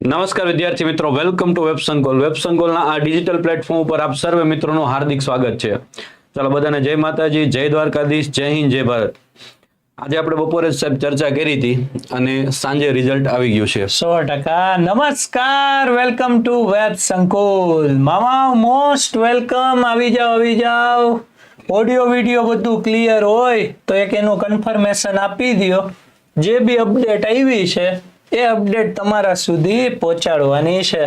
નમસ્કાર વિદ્યાર્થી મિત્રો વેલકમ ટુ વેબસંકોલ વેબસંકોલના આ ડિજિટલ પ્લેટફોર્મ ઉપર આપ સર્વે મિત્રોનું હાર્દિક સ્વાગત છે. ચાલો બધાને જય માતાજી, જય દ્વારકાધીશ, જય હિન્દ, જય ભારત. આજે આપણે બપોરે સાહેબ ચર્ચા કરી હતી અને સાંજે રિઝલ્ટ આવી ગયું છે. સો ટકા. નમસ્કાર વેલકમ ટુ વેબ સંકુલ મામા મોસ્ટ વેલકમ આવી જાઓ આવી જાઓ. ઓડિયો વિડિયો બધું ક્લિયર હોય તો એક એનું કન્ફર્મેશન આપી દ્યો. જે બી અપડેટ આવી છે એ અપડેટ તમારા સુધી પહોંચાડવાની છે.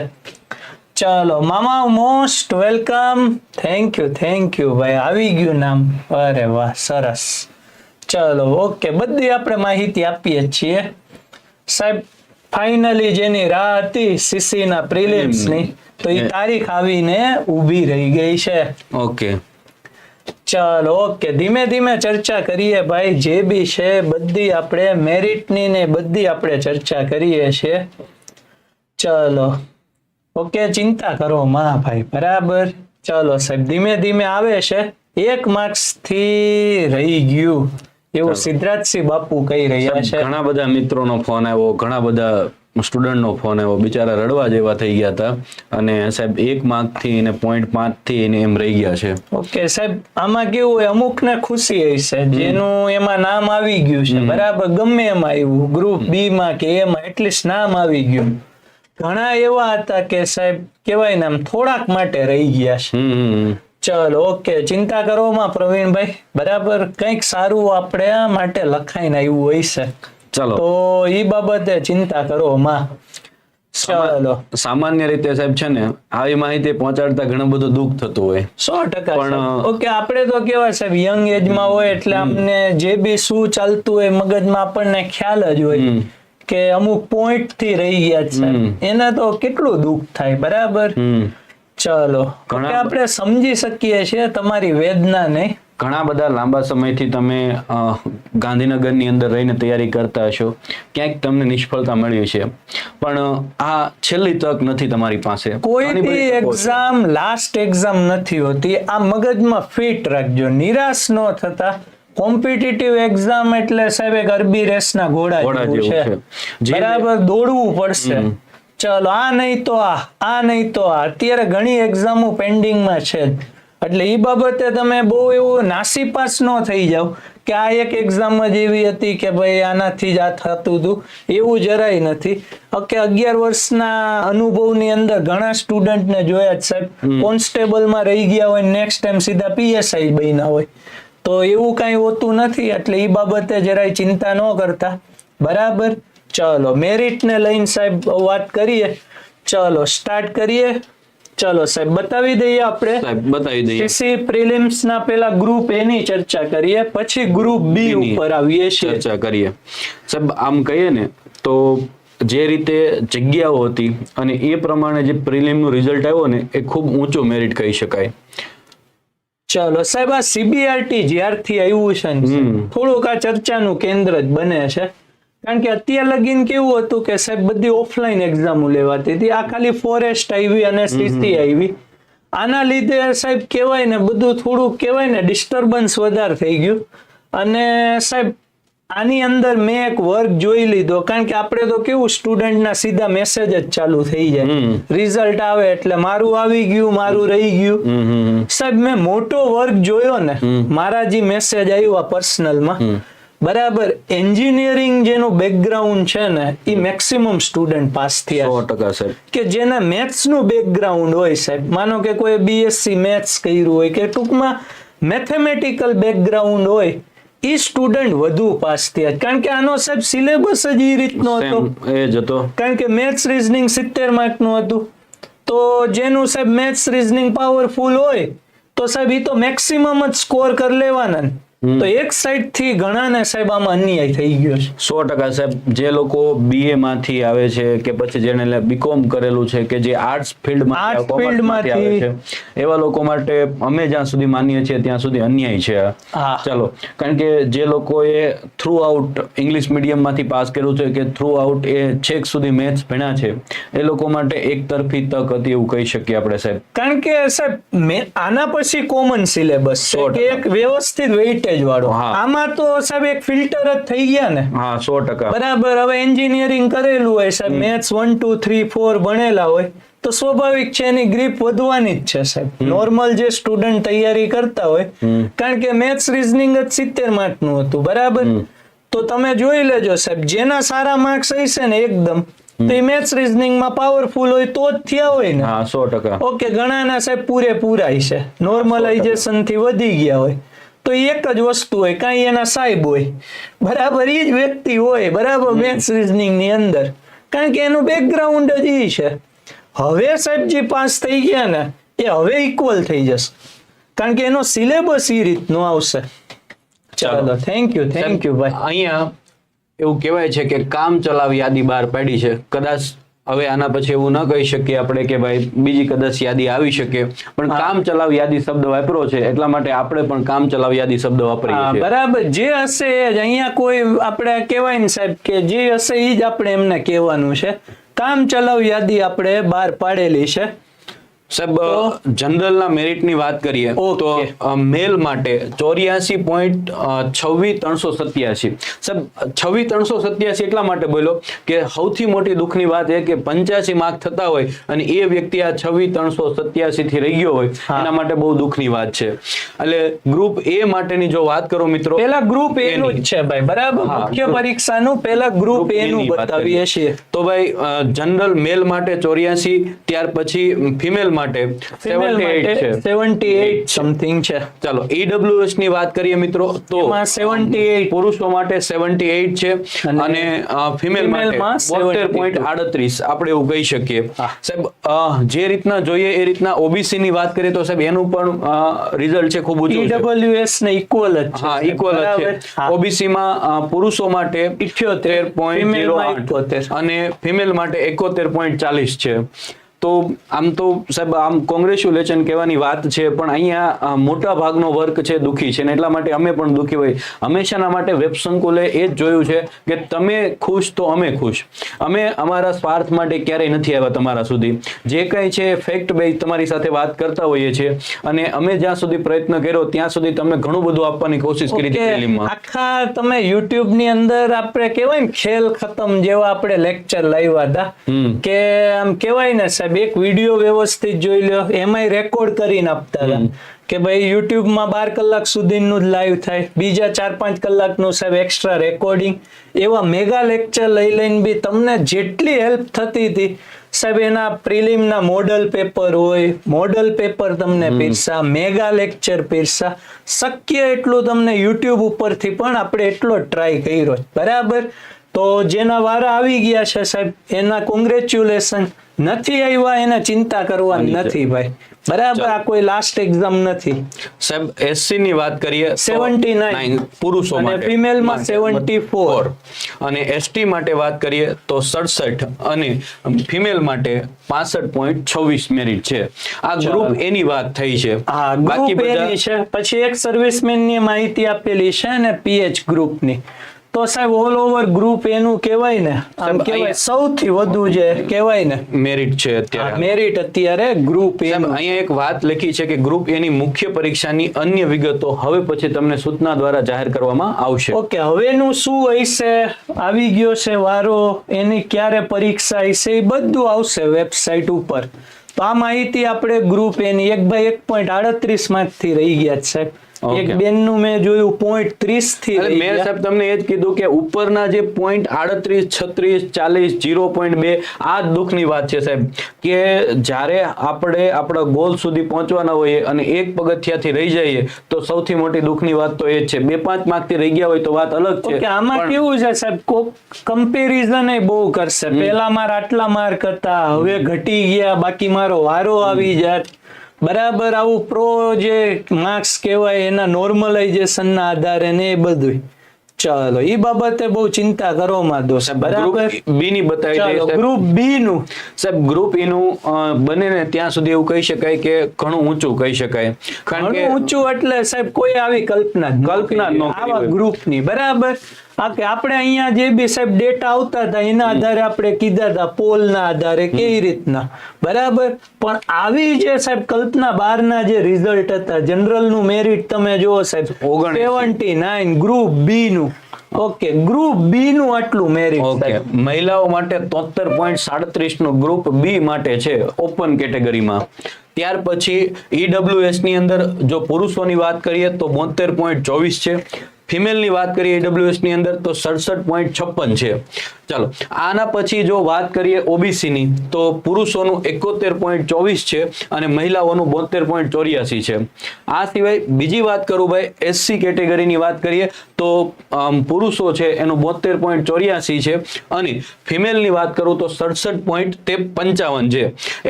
ચાલો મામા most welcome thank you thank you ભાઈ. આવી ગયું નામ. અરે વાહ સરસ. ચાલો ઓકે બધી આપણે માહિતી આપીએ છીએ. સાહેબ ફાઇનલી જેની રાહ હતી સીસીના પ્રિલિમ્સની તો એ તારીખ આવીને ઊભી રહી ગઈ છે. ઓકે ચાલો ઓકે. ધીમે ધીમે ચર્ચા કરીએ ભાઈ જે બી છે બધી આપણે મેરિટની ને બધી આપણે ચર્ચા કરીએ છીએ. ચાલો. ઓકે ચિંતા કરો માં ભાઈ બરાબર? ચાલો સાહેબ ધીમે ધીમે આવે છે. એક માર્ક્સથી રહી ગયું. એવું સિદ્ધરાજસિંહ બાપુ કહી રહ્યા છે. ઘણા બધા મિત્રોનો ફોન આવ્યો ઘણા બધા સ્ટુડન્ટનો ફોન આવ્યો. બિચારા રડવા જેવા થઈ ગયા હતા અને સાહેબ એક માર્કથી ને પોઈન્ટ પાંચથી એને એમ રહી ગયા છે. ઓકે સાહેબ આમાં કેવું હોય અમુકને ખુશી હોય છે. જેનું એમાં નામ આવી ગયું છે. બરાબર ગમે એમાં આવ્યું. ગ્રુપ બી માં કે એમાં એટલીસ્ટ નામ આવી ગયું. ઘણા એવા હતા કે સાહેબ કેવાય ને આમ થોડાક માટે રહી ગયા છે. ચલો ઓકે ચિંતા કરવામાં પ્રવીણભાઈ. બરાબર કંઈક સારું આપણે આ માટે લખાઈને આવ્યું હોય છે. ચાલો. તો ઈ બાબતે ચિંતા કરો માં. સામાન્ય રીતે સાહેબ છે ને આવી માહિતી પહોંચાડતા ઘણું બધું દુઃખ થતું હોય. સો ટકા પણ, ઓકે આપણે તો કેવા સાહેબ યંગ એજમાં હોય એટલે આપણે જે બી શું ચાલતું હોય મગજમાં આપણને ખ્યાલ જ હોય કે અમુક પોઈન્ટથી રહી ગયા છે એને તો કેટલું દુઃખ થાય બરાબર? ચલો. આપણે સમજી શકીએ છીએ તમારી વેદના ને ઘણા બધા લાંબા સમયથી તમે ગાંધીનગરની અંદર રહીને તૈયારી કરતા હશો. ક્યાંક તમને નિષ્ફળતા મળી છે પણ આ છેલ્લી તક નથી તમારી પાસે. કોઈ એક્ઝામ લાસ્ટ એક્ઝામ નથી હોતી. આ મગજમાં ફિટ રાખજો. નિરાશ ન થતા. કોમ્પિટિટિવ એક્ઝામ એટલે સાહેબ એક અરબી રેસના ઘોડા જેવું છે. બરાબર દોડવું પડશે. ચલો આ નહીં તો આ આ નહીં તો આ. અત્યારે ઘણી એક્ઝામો પેન્ડિંગમાં છે. એટલે એ બાબતે તમે બહુ એવું નાસીપાસ ન થઈ જાઓ કે આ એક એક્ઝામ જ એવી હતી કે ભાઈ આનાથી જ આ થતું હતું એવું જરાય નથી. કે અગિયાર વર્ષના અનુભવની અંદર ઘણા સ્ટુડન્ટને જોયા જ સાહેબ. કોન્સ્ટેબલમાં રહી ગયા હોય નેક્સ્ટ ટાઈમ સીધા પીએસઆઈ બન્યા હોય. તો એવું કાંઈ હોતું નથી એટલે એ બાબતે જરાય ચિંતા ન કરતા. બરાબર? ચલો મેરિટને લઈને સાહેબ વાત કરીએ. ચલો સ્ટાર્ટ કરીએ. ચલો સાહેબ બતાવી દઈએ આપણે. સાહેબ બતાવી દઈએ. સીસી પ્રિલિમ્સ ના પેલા ગ્રુપ એ ની ચર્ચા કરીએ પછી ગ્રુપ બી ઉપર આવીએ છીએ. ચર્ચા કરીએ. સાહેબ આમ કહીએ ને તો જે રીતે જગ્યાઓ હતી અને એ પ્રમાણે જે પ્રિલિમનું રિઝલ્ટ આવ્યો ને એ ખૂબ ઊંચો મેરિટ કહી શકાય. ચલો સાહેબ આ સીબીઆરટી જ્યારથી આવ્યું છે ને થોડુંક આ ચર્ચાનું કેન્દ્ર જ બને છે. કારણ કે અત્યાર લગીન કેવું હતું કે સાહેબ બધી ઓફલાઈન એક્ઝામો લેવાતી હતી. આ ખાલી ફોરેસ્ટ આવી અને સીસી આવી. આના લીધે સાહેબ કહેવાય ને બધું થોડું કહેવાય ને ડિસ્ટર્બન્સ વધારે થઈ ગયું. અને સાહેબ આની અંદર મેં એક વર્ક જોઈ લીધો. કારણ કે આપણે તો કેવું સ્ટુડન્ટના સીધા મેસેજ જ ચાલુ થઈ જાય. રિઝલ્ટ આવે એટલે મારું આવી ગયું મારું રહી ગયું. સાહેબ મેં મોટો વર્ક જોયો ને મારા જે મેસેજ આવ્યો પર્સનલમાં બરાબર. એન્જિનિયરિંગ જેનું બેકગ્રાઉન્ડ છે ને એ મેક્સિમમ સ્ટુડન્ટ પાસ થયા સો ટકા સાહેબ. કે જેને મેથ્સનું બેકગ્રાઉન્ડ હોય સાહેબ માનો કે કોઈ બીએસસી મેથ્સ કર્યું હોય કે ટૂંકમાં મેથેમેટિકલ બેકગ્રાઉન્ડ હોય એ સ્ટુડન્ટ વધુ પાસ થયા કારણ કે આનો સાહેબ સિલેબસ જ એ રીતનો હતો. એ જ હતો. કારણ કે મેથ્સ રીઝનિંગ સિત્તેર માર્કનું હતું. તો જેનું સાહેબ મેથ્સ રીઝનિંગ પાવરફુલ હોય તો સાહેબ એ તો મેક્સિમમ જ સ્કોર કરી લેવાના. તો એક સાઈડથી ઘણાને સાહેબ આમાં અન્યાય થઈ ગયો છે. સો ટકા સાહેબ જે લોકો બીએ માંથી આવે છે કે પછી જેને બીકોમ કરેલું છે કે જે આર્ટ્સ ફિલ્ડ આર્ટમાંથી field આવે છે એવા લોકો માટે અમે જ્યાં સુધી માનીએ છીએ ત્યાં સુધી અન્યાય છે ચાલો કારણ કે જે લોકોએ થ્રુ આઉટ ઇંગ્લિશ મીડિયમમાંથી પાસ કર્યું છે કે થ્રુ આઉટ એ છેક સુધી મેથ્સ ભણ્યા છે એ લોકો માટે એક તરફી તક હતી એવું કહી શકીએ આપણે સાહેબ. કારણ કે સાહેબ આના પછી કોમન સિલેબસ છે એક વ્યવસ્થિત વેઇટેજ વોલ્ટેજ વાળો. આમાં તો સાહેબ એક ફિલ્ટર જ થઈ ગયા ને. હા સો ટકા. બરાબર હવે એન્જિનિયરિંગ કરેલું હોય સાહેબ maths one two three four ભણેલા હોય તો સ્વાભાવિક છે એની ગ્રીપ વધવાની જ છે સાહેબ. નોર્મલ જે સ્ટુડન્ટ તૈયારી કરતા હોય કારણ કે મેથ્સ રીઝનિંગ જ સિત્તેર માર્કનું હતું બરાબર? તો તમે જોઈ લેજો સાહેબ જેના સારા માર્ક્સ હશે ને એકદમ તો મેથ્સ મેથ્સ રીઝનિંગમાં પાવરફુલ હોય તો જ થયા હોય ને. હા સો ટકા. ઓકે ઘણાના સાહેબ પૂરેપૂરા છે નોર્મલાઇઝેશનથી વધી ગયા હોય. તો એક જ વસ્તુ હોય કાંઈ એના સાહેબ હોય. બરાબર એ જ વ્યક્તિ હોય બરાબર મેથ્સ રીઝનિંગની અંદર. કારણ કે એનું બેકગ્રાઉન્ડ જ એ છે. હવે સાહેબ જે પાસ થઈ ગયા ને એ હવે ઇક્વલ થઈ જશે. કારણ કે એનો સિલેબસ એ રીતનો આવશે. ચાલો. થેન્ક યુ થેન્ક યુ ભાઈ અહીંયા એવું કહેવાય છે કે કામ ચલાવ યાદી બહાર પાડી છે. કદાચ હવે આના પછી એવું ન કહી શકીએ આપણે કે ભાઈ બીજી કદાચ યાદી આવી શકે. પણ કામ ચલાવ યાદી શબ્દ વાપરો છે એટલા માટે આપણે પણ કામ ચલાવ યાદી શબ્દ વાપરીએ છીએ. બરાબર. જે હશે એ જ. અહીંયા કોઈ આપણે કહેવાય ને સાહેબ કે જે હશે એ જ આપણે એમને કહેવાનું છે. કામ ચલાવ યાદી આપણે બહાર પાડેલી છે. સાહેબ જનરલ ના મેરિટની વાત કરીએ તો મેલ માટે ચોર્યાસી પોઈન્ટ છવ્વીસ ત્રણસો સત્યાસી. સાહેબ છવ્વીસ ત્રણસો સત્યાસી એટલા માટે બોલો કે સૌથી મોટી દુઃખની વાત એ કે પંચ્યાસી માર્ક થતા હોય અને એ વ્યક્તિ આ છવ્વીસ ત્રણસો સત્યાસી થી રહી ગયો હોય એના માટે બહુ દુઃખની વાત છે. એટલે ગ્રુપ એ માટેની જો વાત કરો મિત્રો પેલા ગ્રુપ એ નું જ છે ભાઈ બરાબર? મુખ્ય પરીક્ષાનું પેલા ગ્રુપ એ નું બતાવીએ છીએ. તો ભાઈ જનરલ મેલ માટે ચોર્યાસી ત્યાર પછી ફિમેલ માટે ફિમેલ 78 છે માટે 78 સમથિંગ છે. ચાલો ઈડબ્લ્યુએસની વાત કરીએ મિત્રો તો એમાં 78 પુરુષો માટે 78 છે અને ફિમેલ માટે 72.38 આપણે એવું કહી શકીએ. સાહેબ જે રીતના જોઈએ એ રીતના ઓબીસી ની વાત કરીએ તો સાહેબ એનું પણ રિઝલ્ટ છે ખૂબ ઊંચું ઈડબ્લ્યુએસ ને ઇક્વલ જ છે. હા ઇક્વલ જ છે. ઓબીસી માં પુરુષો માટે 78, female માં 71. અને ફિમેલ માટે એકોતેર પોઈન્ટ ચાલીસ છે. તો આમ તો સાહેબ આમ કોંગ્રેચ્યુલેશન કહેવાની વાત છે પણ અહીંયા મોટા ભાગનો વર્ક છે દુખી છે ને એટલા માટે અમે પણ દુખી હોય. હંમેશાના માટે વેબ સંકુલે એ જ જોયું છે કે તમે ખુશ તો અમે ખુશ. અમે અમારા સ્વાર્થ માટે ક્યારેય નથી આવ્યા તમારા સુધી. જે કંઈ છે ફેક્ટ બેઝ તમારી સાથે વાત કરતા હોઈએ છીએ અને અમે જ્યાં સુધી પ્રયત્ન કર્યો ત્યાં સુધી તમે ઘણું બધું આપવાની કોશિશ કરી હતી આખા તમે યુટ્યુબની અંદર આપણે કહેવાય ને ખેલ ખતમ જેવા આપણે લેક્ચર લાવ્યા હતા. કે આમ કહેવાય ને સાહેબ એક વીડિયો વ્યવસ્થિત જોઈ લો એમાંય રેકોર્ડ કરીને આપતા હતા. કે ભાઈ યુટ્યુબમાં બાર કલાક સુધીનું જ લાઈવ થાય. બીજા ચાર પાંચ કલાકનું સાહેબ એક્સ્ટ્રા રેકોર્ડિંગ એવા મેગા લેક્ચર લઈ લઈને બી તમને જેટલી હેલ્પ થતી હતી સાહેબ એના પ્રિલિમના મોડલ પેપર હોય મોડલ પેપર તમને પીરસા મેગા લેક્ચર પીરસા. શક્ય એટલું તમને યુટ્યુબ ઉપરથી પણ આપણે એટલો ટ્રાય કર્યો. બરાબર? તો જેના વારા આવી ગયા છે સાહેબ એના કોંગ્રેચ્યુલેશન નથી આવ્યા એને ચિંતા કરવાની નથી ભાઈ. બરાબર આ કોઈ લાસ્ટ એક્ઝામ નથી. સાહેબ એસસી ની વાત કરીએ 79 nine પુરુષો અને માટે. female માં 74. અને એસટી માટે વાત કરીએ તો સડસઠ અને ફિમેલ માટે પાસઠ પોઈન્ટ છવ્વીસ મેરિટ છે. આ ગ્રુપ એની વાત થઈ છે. હા બાકી બધા છે. પછી એક સર્વિસમેનની માહિતી આપેલી છે ને પીએચ ગ્રુપની. તો સાહેબ ઓલ ઓવર ગ્રુપ એનું કહેવાય ને? આમ કહેવાય સૌથી વધુ જે કહેવાય ને? મેરિટ છે અત્યારે. મેરિટ અત્યારે ગ્રુપ સાહેબ અહીંયા એક વાત લખી છે કે ગ્રુપ એની મુખ્ય પરીક્ષાની અન્ય વિગતો હવે પછી તમને સૂચના દ્વારા જાહેર કરવામાં આવશે. ઓકે હવેનું શું હશે? આવી ગયો છે વારો એની ક્યારે પરીક્ષા હશે? એ બધું આવશે વેબસાઇટ ઉપર. તો આ માહિતી આપણે ગ્રુપ એની એક બાય એક પોઈન્ટ આડત્રીસમાંથી થી રહી ગયા છે સાહેબ. એક બેનનું મેં જોયું પોઈન્ટ ત્રીસથી મેં સાહેબ તમને એ જ કીધું કે ઉપરના જે પોઈન્ટ આડત્રીસ છત્રીસ ચાલીસ જીરો પોઈન્ટ બે આ જ દુઃખની વાત છે સાહેબ. કે જ્યારે આપણે આપણા ગોલ સુધી પહોંચવાના હોઈએ અને એક પગથિયાથી રહી જઈએ તો સૌથી મોટી દુઃખની વાત તો એ જ છે. બે પાંચ માર્કથી રહી ગયા હોય તો વાત અલગ છે. કે આમાં કેવું છે સાહેબ? કોક કમ્પેરિઝન એ બહુ કરશે. પેલા માર આટલા માર્ક હતા હવે ઘટી ગયા બાકી મારો વારો આવી જાત બરાબર આવું પ્રો જે માર્ક્સ કહેવાય એના નોર્મલાઇઝેશન ના આધારે ને એ બધું ચાલો એ બાબતે બહુ ચિંતા કરો માં દોસ્ત બરાબર? બી ની બતાવી દઈએ ગ્રુપ બી નું. સાહેબ ગ્રુપ ઈ નું બને ને ત્યાં સુધી એવું કહી શકાય કે ઘણું ઊંચું કહી શકાય. કારણ કે ઊંચું એટલે સાહેબ કોઈ આવી કલ્પના કલ્પના ન આવા ગ્રુપ ગ્રુપની બરાબર? આ કે આપણે અહીંયા જે બી સાહેબ ડેટા આવતા હતા એના આધારે આપણે કીધા હતા પોલના આધારે કેવી રીતના. બરાબર? પણ આવી જે સાહેબ કલ્પના બારના જે રિઝલ્ટ હતા જનરલનું મેરિટ તમે જુઓ સાહેબ સેવન્ટી નાઇન ગ્રુપ બી નું. ઓકે ગ્રુપ બી નું આટલું મેરિટ ઓકે. મહિલાઓ માટે તોતેર પોઈન્ટ સાડત્રીસનું ગ્રુપ બી માટે છે ઓપન કેટેગરીમાં ત્યાર પછી ઈડબ્લ્યુએસની અંદર જો પુરુષોની વાત કરીએ તો બોતેર પોઈન્ટ ચોવીસ છે. ફિમેલની વાત કરીએ ની અંદર, તો સડસઠ પોઈન્ટ છપ્પન છે. ચાલો, આના પછી જો વાત કરીએ ઓબીસી ની, તો પુરુષોનું એકોતેર પોઈન્ટ ચોવીસ છે અને મહિલાઓનું બોતેર પોઈન્ટ ચોર્યાસી છે. આ સિવાય બીજી વાત કરું ભાઈ એસસી કેટેગરીની વાત કરીએ, તો પુરુષો છે, એનું બોતેર પોઈન્ટ ચોર્યાસી છે અને ફિમેલની વાત કરું તો સડસઠ પોઈન્ટ તે પંચાવન છે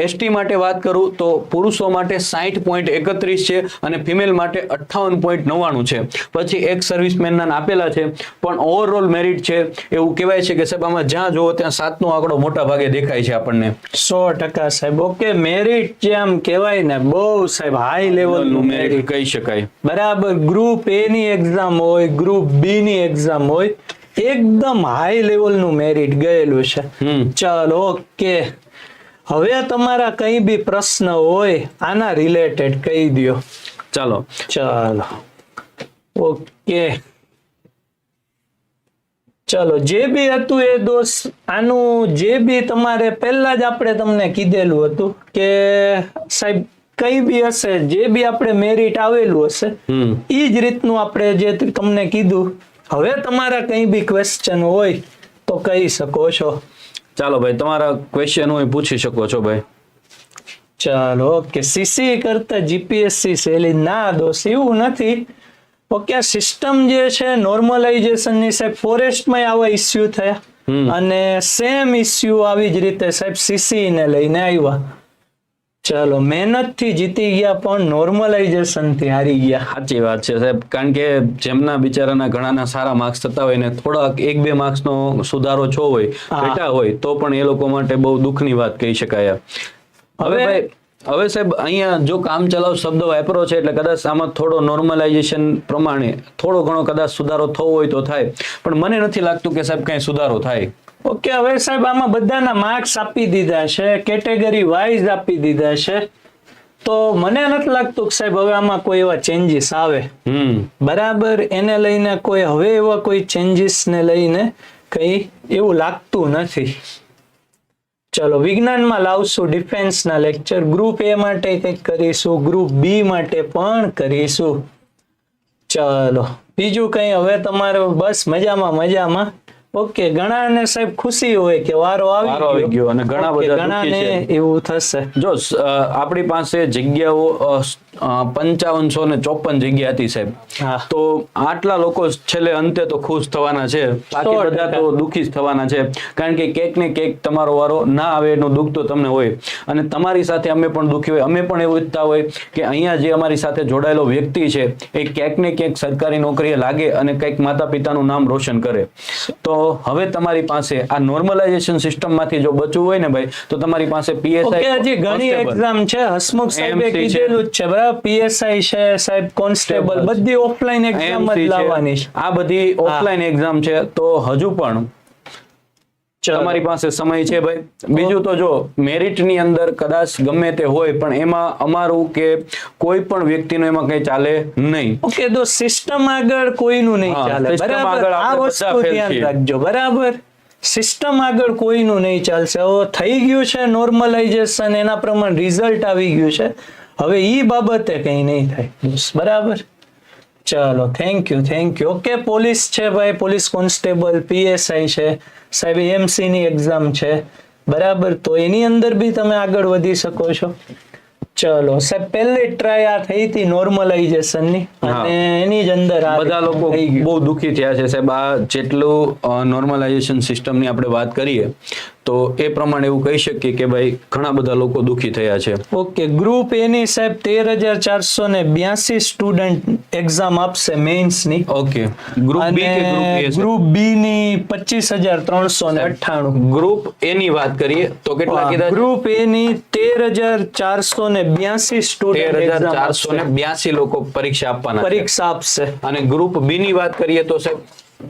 એસટી માટે વાત કરું તો પુરુષો માટે સાઠ પોઈન્ટ એકત્રીસ છે અને ફિમેલ માટે અઠ્ઠાવન પોઈન્ટ નવ્વાણું છે. પછી એક સર્વિસમેનના આપેલા છે પણ ઓવરઓલ મેરિટ છે એવું કહેવાય છે કે સાહેબ આમાં જ્યાં જુઓ ત્યાં સાતનો આંકડો મોટા ભાગે દેખાય છે આપણને. સો ટકા સાહેબ ઓકે મેરિટ જે આમ કહેવાય ને બહુ સાહેબ હાઈ લેવલનું મેરિટ કહી શકાય. બરાબર ગ્રુપ એ ની એક્ઝામ હોય ગ્રુપ બી ની એક્ઝામ હોય એકદમ હાઈ લેવલનું મેરિટ ગયેલું છે. ચાલો ઓકે. હવે તમારા કઈ બી પ્રશ્ન હોય આના રિલેટેડ કહી દો ચાલો. ચાલો. ઓકે. ચલો જે બી હતું એ દોષ આનું જે બી તમારે પહેલા જ આપણે તમને કીધેલું હતું કે સાહેબ કઈ બી હશે જે બી આપણે મેરિટ આવેલું હશે એ જ રીતનું આપણે જે તમને કીધું. હવે તમારા કઈ બી ક્વેશ્ચન હોય તો કહી શકો છો. ચાલો ભાઈ તમારા ક્વેશ્ચન હોય પૂછી શકો છો ભાઈ. ચાલો ઓકે. સીસી કરતા જીપીએસસી સહેલી ના દોષ એવું નથી. ઓકે સિસ્ટમ જે છે નોર્મલાઇઝેશનની સાહેબ ફોરેસ્ટમાં આવા ઇસ્યુ થયા. અને સેમ ઇસ્યુ આવી જ રીતે સાહેબ સીસી ને લઈને આવ્યા. ચાલો મહેનતથી જીતી ગયા પણ નોર્મલાઇઝેશનથી હારી ગયા. સાચી વાત છે સાહેબ કારણ કે જેમના બિચારાના ઘણાના સારા માર્ક્સ થતા હોય ને થોડાક એક બે માર્ક્સ નો સુધારો છો હોય. ઘટા હોય તો પણ એ લોકો માટે બહુ દુઃખની વાત કહી શકાય હવે હવે- ભાઈ હવે સાહેબ અહીંયા જો કામ ચલાવ શબ્દ વાપરો છે એટલે કદાચ આમાં થોડો નોર્મલાઇઝેશન પ્રમાણે થોડો ઘણો કદાચ સુધારો થવો હોય તો થાય. પણ મને નથી લાગતું કે સાહેબ કઈ સુધારો થાય. ઓકે હવે સાહેબ આમાં બધાના માર્ક્સ આપી દીધા છે કેટેગરી વાઇઝ આપી દીધા છે. તો મને નથી લાગતું કે સાહેબ હવે આમાં કોઈ એવા ચેન્જીસ આવે. હમ. બરાબર એને લઈને કોઈ હવે એવા કોઈ ચેન્જીસ ને લઈને કઈ એવું લાગતું નથી. ચલો, વિજ્ઞાનમાં લાવશું ડિફેન્સના લેક્ચર. ગ્રુપ એ માટે કંઈક કરીશું, ગ્રુપ બી માટે પણ કરીશું. ચલો, બીજું કંઈ? હવે તમારે બસ મજામાં મજામાં. ઓકે ઘણાને સાહેબ ખુશી હોય કે વારો આવી ગયો. અને ઘણા બધા ઘણાને એવું થશે. જો આપણી પાસે જગ્યાઓ પંચાવનસો ને ચોપન જગ્યા હતી સાહેબ. તો આટલા લોકો છેલ્લે અંતે તો ખુશ થવાના છે. બાકી બધા તો દુઃખી જ થવાના છે. કારણ કે કેક ને કેક તમારો વારો ના આવે એનું દુઃખ તો તમને હોય. અને તમારી સાથે અમે પણ દુઃખી હોય. અમે પણ એવું ઈચ્છતા હોય કે અહીંયા જે અમારી સાથે જોડાયેલો વ્યક્તિ છે એ ક્યાંક ને ક્યાંક સરકારી નોકરીએ લાગે અને કંઈક માતા પિતાનું નામ રોશન કરે. તો હવે તમારી પાસે આ નોર્મલાઇઝેશન સિસ્ટમમાંથી જો બચવું હોય ને ભાઈ તો તમારી પાસે પીએસઆઈ હજી ઘણી એક્ઝામ છે. હસમુખ સાહેબે કીધેલું જ છે બરાબર? પીએસઆઈ છે સાહેબ કોન્સ્ટેબલ બધી ઓફલાઈન એક્ઝામ જ લાવવાની આ બધી ઓફલાઈન એક્ઝામ છે. તો હજુ પણ. તમારી પાસે સમય છે ભાઈ. બીજું તો જો મેરિટની અંદર કદાચ ગમે તે હોય પણ એમાં અમારું કે કોઈ પણ વ્યક્તિનું એમાં કઈ ચાલે નહીં. ઓકે તો સિસ્ટમ આગળ કોઈનું નહીં ચાલે. બરાબર? આ વસ્તુ ધ્યાન રાખજો. બરાબર? સિસ્ટમ આગળ કોઈનું નહીં ચાલશે. હવે થઈ ગયું છે નોર્મલાઇઝેશન એના પ્રમાણે રિઝલ્ટ આવી ગયું છે. હવે ઈ બાબતે કઈ નહીં થાય. બરાબર? ચાલો thank you thank you okay police છે ભાઈ પોલીસ કોન્સ્ટેબલ પીએસઆઈ છે. સાહેબ એમસી ની એક્ઝામ છે. બરાબર તો એની અંદર બી તમે આગળ વધી શકો છો. ચલો સાહેબ પહેલી ટ્રાય આ થઈ હતી નોર્મલાઇઝેશનની. અને એની જ અંદર બધા લોકો બહુ દુઃખી થયા છે સાહેબ. આ જેટલું નોર્મલાઇઝેશન સિસ્ટમની આપણે વાત કરીએ તો એ પ્રમાણે એવું કહી શકીએ કે ભાઈ ઘણા બધા લોકો દુઃખી થયા છે. ઓકે ગ્રુપ એની સાહેબ તેર હજાર ચારસો ને બ્યાસી સ્ટુડન્ટ એક્ઝામ આપશે મેઇન્સની. ઓકે ગ્રુપ બી કે ગ્રુપ એ ગ્રુપ બી ની પચીસ હજાર ત્રણસો ને અઠ્ઠાણું. ગ્રુપ એ ની વાત કરીએ તો કેટલા કીધા ગ્રુપ એ ની તેર હજાર ચારસો ને બ્યાસી તેર હજાર ચારસો ને બ્યાસી લોકો પરીક્ષા આપવાના પરીક્ષા આપશે. અને ગ્રુપ બી ની વાત કરીએ તો સાહેબ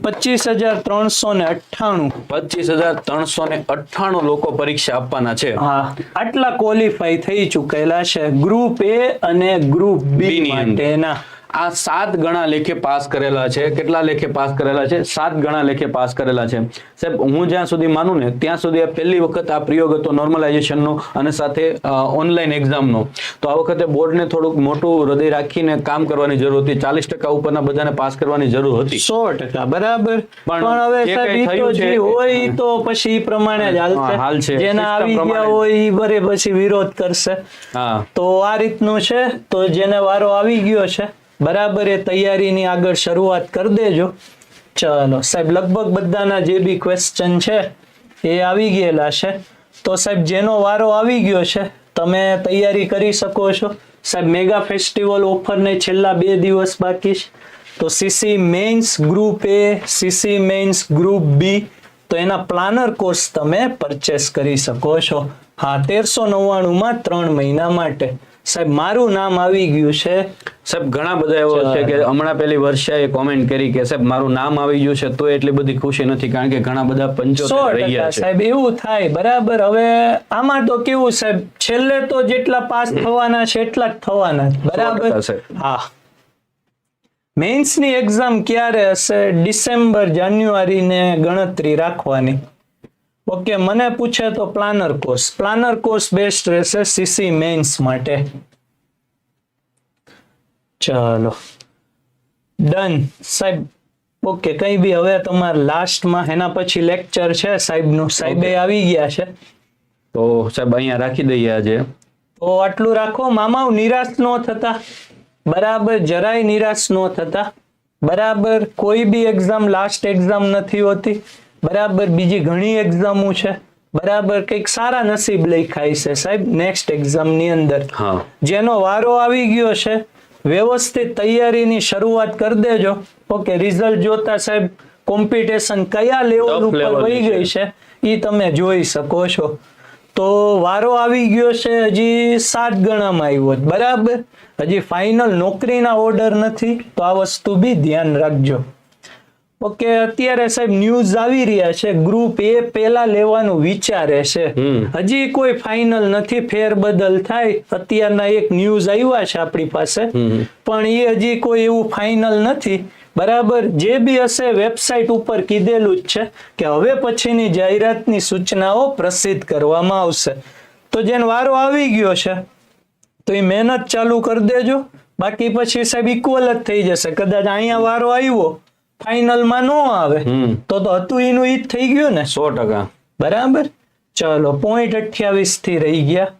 પચીસ હજાર ત્રણસો ને અઠ્ઠાણું. પચીસ હજાર ત્રણસો ને અઠ્ઠાણું લોકો પરીક્ષા આપવાના છે. હા આટલા ક્વોલિફાય થઈ ચૂકેલા છે. ગ્રુપ એ અને ગ્રુપ બી. માટેના. આ સાત ગણા લેખે પાસ કરેલા છે. કેટલા લેખે પાસ કરેલા છે? સાત ગણા લેખે પાસ કરેલા છે. સાહેબ હું જ્યાં સુધી માનું ને ત્યાં સુધી આ પહેલી વખત આ પ્રયોગ હતો નોર્મલાઇઝેશનનો અને સાથે ઓનલાઈન એક્ઝામનો તો આ વખતે બોર્ડને થોડુંક મોટું હૃદય રાખીને કામ કરવાની જરૂર હતી. ચાલીસ ટકા ઉપરના બધાને પાસ કરવાની જરૂર હતી. સો ટકા બરાબર. પણ હવે સાહેબ હોય તો પછી પ્રમાણે જ હાલ હાલશે છે. જેના આવી ગયા હોય એ બરે પછી વિરોધ કરશે. હા. તો આ રીતનું છે. તો જેને વારો આવી ગયો છે બરાબર એ તૈયારીની આગળ શરૂઆત કરી દેજો. ચલો, સાહેબ, લગભગ બધાના જે બી ક્વેશ્ચન છે એ આવી ગયેલા છે. તો સાહેબ, જેનો વારો આવી ગયો છે, તમે તૈયારી કરી શકો છો. સાહેબ, મેગા ફેસ્ટિવલ ઓફરને છેલ્લા બે દિવસ બાકી છે. તો CC mains group A CC mains group B તો એના પ્લાનર કોર્સ તમે પરચેસ કરી શકો છો. હા, તેરસો નવ્વાણુંમાં ત્રણ મહિના માટે. સાહેબ મારું નામ આવી ગયું છે. સાહેબ ઘણા બધા એવો છે કે હમણાં પેલી વર્ષાએ કોમેન્ટ કરી કે સાહેબ મારું નામ આવી ગયું છે તો એટલી બધી ખુશી નથી કારણ કે ઘણા બધા પંચોતેર રહ્યા છે. સાહેબ એવું થાય. બરાબર હવે આમાં તો કેવું સાહેબ છેલ્લે તો જેટલા પાસ થવાના છે એટલા જ થવાના. બરાબર? હા. મેન્સની એક્ઝામ ક્યારે હશે? ડિસેમ્બર જાન્યુઆરી ને ગણતરી રાખવાની. ઓકે મને પૂછે તો planner course planner course best રહેશે સીસી મેન્સ માટે. ચાલો. ડન સાહેબ ઓકે કઈ બી હવે તમારે લાસ્ટમાં એના પછી લેક્ચર છે સાહેબનું? સાહેબે આવી ગયા છે. તો સાહેબ અહીંયા રાખી દઈએ આજે. તો આટલું રાખો. મામાઓ નિરાશ ન થતા. બરાબર જરાય નિરાશ ન થતા. બરાબર કોઈ બી એક્ઝામ લાસ્ટ એક્ઝામ નથી હોતી. બરાબર બીજી ઘણી એક્ઝામો છે. બરાબર કંઈક સારા નસીબ લખાય છે સાહેબ નેક્સ્ટ એક્ઝામની અંદર. જેનો વારો આવી ગયો છે વ્યવસ્થિત તૈયારીની શરૂઆત કરી દેજો. ઓકે રિઝલ્ટ જોતા સાહેબ કોમ્પિટિશન કયા લેવલ ઉપર વહી. ગઈ છે એ તમે જોઈ શકો છો. તો વારો આવી ગયો છે હજી સાત ગણામાં આવ્યો બરાબર? હજી ફાઇનલ નોકરીના ઓર્ડર નથી તો આ વસ્તુ બી ધ્યાન રાખજો. ઓકે અત્યારે સાહેબ ન્યૂઝ આવી રહ્યા છે. ગ્રુપ એ પેલા લેવાનું વિચારે છે. હજી કોઈ ફાઇનલ નથી ફેરબદલ થાય. અત્યારના એક ન્યૂઝ આવ્યા છે આપણી પાસે. પણ એ હજી કોઈ એવું ફાઇનલ નથી. બરાબર જે બી હશે વેબસાઇટ ઉપર કીધેલું જ છે કે હવે પછીની જાહેરાતની સૂચનાઓ પ્રસિદ્ધ કરવામાં આવશે. તો જેનો વારો આવી ગયો છે તો એ મહેનત ચાલુ કરી દેજો. બાકી પછી સાહેબ ઇક્વલ જ થઈ જશે. કદાચ અહીંયા વારો આવ્યો ફાઇનલમાં ન આવે તો તો હતું એનું ઈ થઈ ગયું ને? સો ટકા. બરાબર? ચલો પોઈન્ટ અઠ્યાવીસથી રહી ગયા.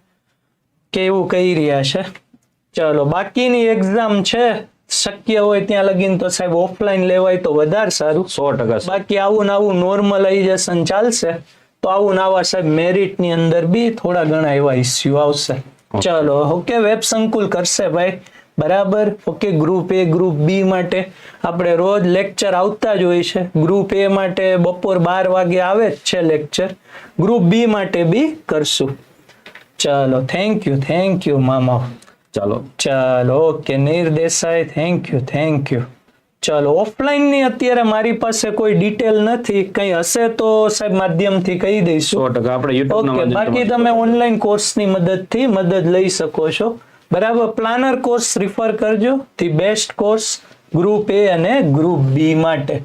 કેવું કહી રહ્યા છે? ચલો બાકીની એક્ઝામ છે. શક્ય હોય ત્યાં લગીન તો સાહેબ ઓફલાઈન લેવાય તો વધારે સારું. સો ટકા બાકી આવું ને આવું નોર્મલાઇઝેશન ચાલશે તો આવું ને આવા સાહેબ મેરિટની અંદર બી થોડા ઘણા એવા ઇસ્યુ આવશે. ચલો ઓકે વેબ સંકુલ કરશે ભાઈ. બરાબર? Okay group A group B માટે આપણે રોજ લેક્ચર આવતા જ હોય છે. ગ્રુપ એ માટે બપોર બાર વાગે આવે જ છે લેક્ચર ગ્રુપ બી માટે બી કરશું. ચાલો થેન્ક યુ થેન્ક યુ મામા. ચાલો. ચાલો okay Neer Desai thank you thank you ચાલો ઓફલાઈનની અત્યારે મારી પાસે કોઈ ડિટેલ નથી કઈ હશે તો સાહેબ માધ્યમથી કહી દઈશું. આપણે ઓકે બાકી તમે ઓનલાઈન કોર્સની મદદથી મદદ લઈ શકો છો. બરાબર પ્લાનર કોર્સ રિફર કરજો. The best course group A અને ગ્રુપ બી માટે.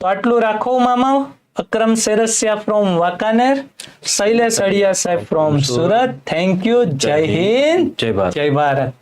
તો આટલું રાખો મામા અક્રમ સેરસિયા ફ્રોમ વાંકાનેર શૈલેષ અડિયા સાહેબ ફ્રોમ સુરત. થેન્ક યુ જય હિન્દ. જય ભારત. જય ભારત.